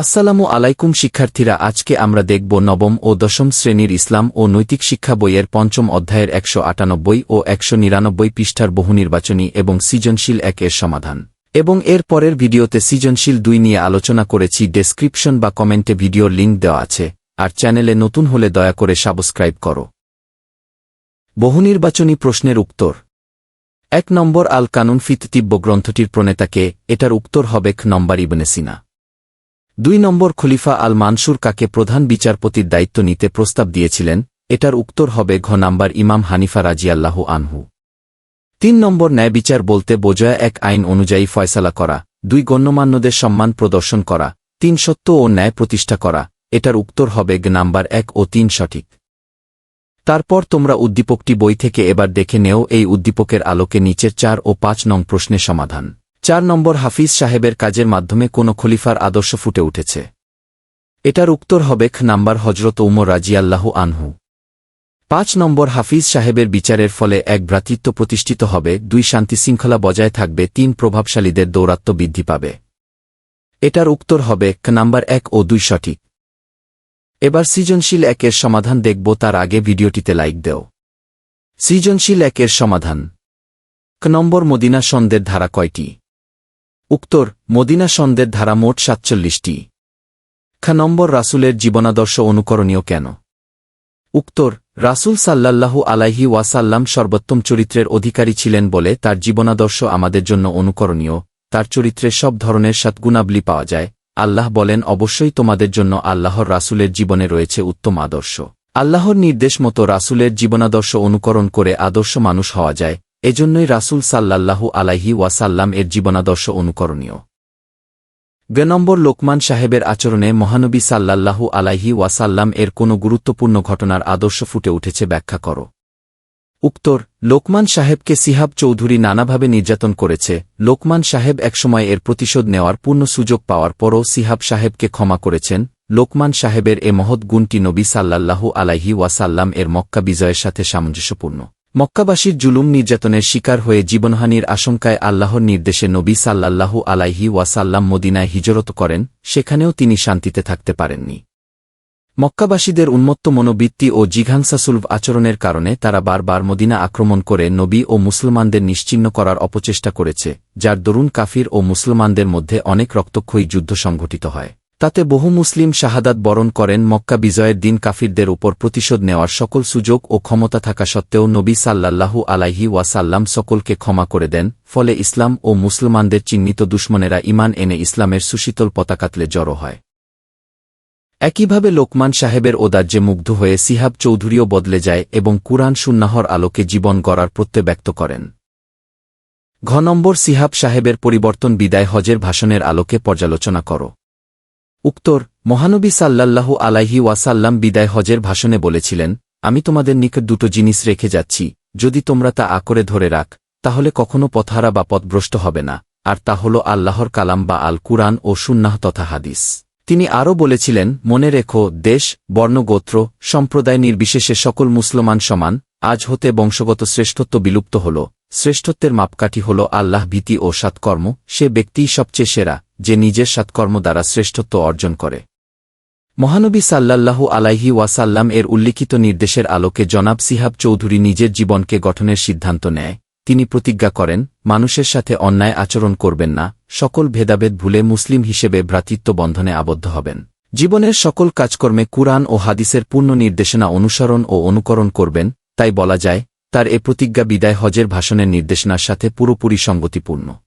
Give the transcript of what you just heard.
আসসালামু আলাইকুম শিক্ষার্থীরা, আজকে আমরা দেখব নবম ও দশম শ্রেণির ইসলাম ও নৈতিক শিক্ষা বইয়ের পঞ্চম অধ্যায়ের একশো আটানব্বই ও একশো নিরানব্বই পৃষ্ঠার বহুনির্বাচনী এবং সৃজনশীল এক এর সমাধান। এবং এর পরের ভিডিওতে সৃজনশীল দুই নিয়ে আলোচনা করেছি, ডেসক্রিপশন বা কমেন্টে ভিডিওর লিঙ্ক দেওয়া আছে। আর চ্যানেলে নতুন হলে দয়া করে সাবস্ক্রাইব করো। বহুনির্বাচনী প্রশ্নের উত্তর। এক নম্বর আল কানুন ফিত তিব্য গ্রন্থটির প্রণেতাকে এটার উত্তর হবে খ নম্বর ইবনে সিনা। দুই নম্বর খলিফা আল মানসুর কাকে প্রধান বিচারপতির দায়িত্ব নিতে প্রস্তাব দিয়েছিলেন, এটার উত্তর হবে ঘ নাম্বার ইমাম হানিফা রাজিয়াল্লাহু আনহু। তিন নম্বর ন্যায় বিচার বলতে বোঝায় এক আইন অনুযায়ী ফয়সালা করা, দুই গণ্যমান্যদের সম্মান প্রদর্শন করা, তিন সত্য ও ন্যায় প্রতিষ্ঠা করা, এটার উত্তর হবে গ নাম্বার এক ও তিন সঠিক। তারপর তোমরা উদ্দীপকটি বই থেকে এবার দেখে নেও, এই উদ্দীপকের আলোকে নিচের চার ও পাঁচ নং প্রশ্নের সমাধান। চার নম্বর হাফিজ সাহেবের কাজের মাধ্যমে কোন খলিফার আদর্শ ফুটে উঠেছে। এটার উত্তর হবে খ নাম্বার হজরত উমর রাজিয়াল্লাহু আনহু। পাঁচ নম্বর হাফিজ সাহেবের বিচারের ফলে এক ভ্রাতৃত্ব প্রতিষ্ঠিত হবে, দুই শান্তি শৃঙ্খলা বজায় থাকবে, তিন প্রভাবশালীদের দৌরাত্ম বৃদ্ধি পাবে। এটার উত্তর হবে ক নাম্বার এক ও দুই সঠিক। এবার সৃজনশীল একের সমাধান দেখব, তার আগে ভিডিওটিতে লাইক দেও। সৃজনশীল একের সমাধান। ক নম্বর মদিনা সন্দের ধারা কয়টি? উত্তর মদিনা সন্দের ধারা মোট সাতচল্লিশটি। খ নম্বর, রাসুলের জীবনাদর্শ অনুকরণীয় কেন? উক্তর, রাসুল সাল্লাল্লাহু আলাইহি ওয়াসাল্লাম সর্বোত্তম চরিত্রের অধিকারী ছিলেন বলে তার জীবনাদর্শ আমাদের জন্য অনুকরণীয়, তার চরিত্রে সব ধরনের সৎগুণাবলী পাওয়া যায়, আল্লাহ বলেন, অবশ্যই তোমাদের জন্য আল্লাহর রাসুলের জীবনে রয়েছে উত্তম আদর্শ। আল্লাহর নির্দেশ মতো রাসুলের জীবনাদর্শ অনুকরণ করে আদর্শ মানুষ হওয়া যায় এজন্যই রাসুল সাল্লাল্লাহু আলাইহি ওয়াসাল্লাম এর জীবনাদর্শ অনুকরণীয়। গ নম্বর লোকমান সাহেবের আচরণে মহানবী সাল্লাল্লাহু আলাইহি ওয়াসাল্লাম এর কোনো গুরুত্বপূর্ণ ঘটনার আদর্শ ফুটে উঠেছে ব্যাখ্যা কর। উত্তর, লোকমান সাহেবকে সিহাব চৌধুরী নানাভাবে নির্যাতন করেছে। লোকমান সাহেব একসময় এর প্রতিশোধ নেওয়ার পূর্ণ সুযোগ পাওয়ার পরও সিহাব সাহেবকে ক্ষমা করেছেন। লোকমান সাহেবের এ মহৎ গুণটি নবী সাল্লাল্লাহু আলাইহি ওয়াসাল্লাম এর মক্কা বিজয়ের সাথে সামঞ্জস্যপূর্ণ। মক্কাবাসীর জুলুম নির্যাতনের শিকার হয়ে জীবনহানির আশঙ্কায় আল্লাহর নির্দেশে নবী সাল্লাল্লাহু আলাইহি ওয়াসাল্লাম মদিনায় হিজরত করেন, সেখানেও তিনি শান্তিতে থাকতে পারেননি। মক্কাবাসীদের উন্মত্ত মনোবৃত্তি ও জিঘাংসাসুলভ আচরণের কারণে তারা বারবার মদিনা আক্রমণ করে নবী ও মুসলমানদের নিশ্চিন্ন করার অপচেষ্টা করেছে, যার দরুন কাফির ও মুসলমানদের মধ্যে অনেক রক্তক্ষয়ী যুদ্ধ সংঘটিত হয়। তাতে বহু মুসলিম শাহাদাত বরণ করেন মক্কা বিজয়ের দিন কাফিরদের উপর প্রতিশোধ নেওয়ার সকল সুযোগ ও ক্ষমতা থাকা সত্ত্বেও নবী সাল্লাল্লাহু আলাইহি ওয়াসাল্লাম সকলকে ক্ষমা করে দেন, ফলে ইসলাম ও মুসলমানদের চিহ্নিত দুশ্মনেরা ইমান এনে ইসলামের সুশীতল পতাকাতলে জড়ো হয়। একইভাবে লোকমান সাহেবের ওদার্যে মুগ্ধ হয়ে সিহাব চৌধুরীও বদলে যায় এবং কুরআন সুন্নাহর আলোকে জীবন গড়ার প্রত্যয় ব্যক্ত করেন। ঘ নম্বর সিহাব সাহেবের পরিবর্তন বিদায় হজের ভাষণের আলোকে পর্যালোচনা করো। উত্তর মহানবী সাল্লাল্লাহু আলাইহি ওয়াসাল্লাম বিদায় হজের ভাষণে বলেছিলেন, আমি তোমাদের নিকট দুটো জিনিস রেখে যাচ্ছি, যদি তোমরা তা আকরে ধরে রাখ, তাহলে কখনো পথহারা বা পথভ্রষ্ট হবে না, আর তা হল আল্লাহর কালাম বা আল কুরআন ও সুন্নাহ তথা হাদিস। তিনি আরও বলেছিলেন, মনে রেখো, দেশ বর্ণগোত্র সম্প্রদায় নির্বিশেষে সকল মুসলমান সমান, আজ হতে বংশগত শ্রেষ্ঠত্ব বিলুপ্ত হল, শ্রেষ্ঠত্বের মাপকাঠি হল আল্লাহ ভীতি ও সৎকর্ম, সে ব্যক্তিই সবচেয়ে সেরা। যে নিজের সৎকর্ম দ্বারা শ্রেষ্ঠত্ব অর্জন করে। মহানবী সাল্লাল্লাহু আলাইহি ওয়াসাল্লাম এর উল্লিখিত নির্দেশের আলোকে জনাব সিহাব চৌধুরী নিজের জীবনকে গঠনের সিদ্ধান্ত নেয়। তিনি প্রতিজ্ঞা করেন, মানুষের সাথে অন্যায় আচরণ করবেন না, সকল ভেদাভেদ ভুলে মুসলিম হিসেবে ভ্রাতৃত্ব বন্ধনে আবদ্ধ হবেন। জীবনের সকল কাজকর্মে কুরআন ও হাদিসের পূর্ণ নির্দেশনা অনুসরণ ও অনুকরণ করবেন, তাই বলা যায়, তার এ প্রতিজ্ঞা বিদায় হজের ভাষণের নির্দেশনার সাথে পুরোপুরি সঙ্গতিপূর্ণ।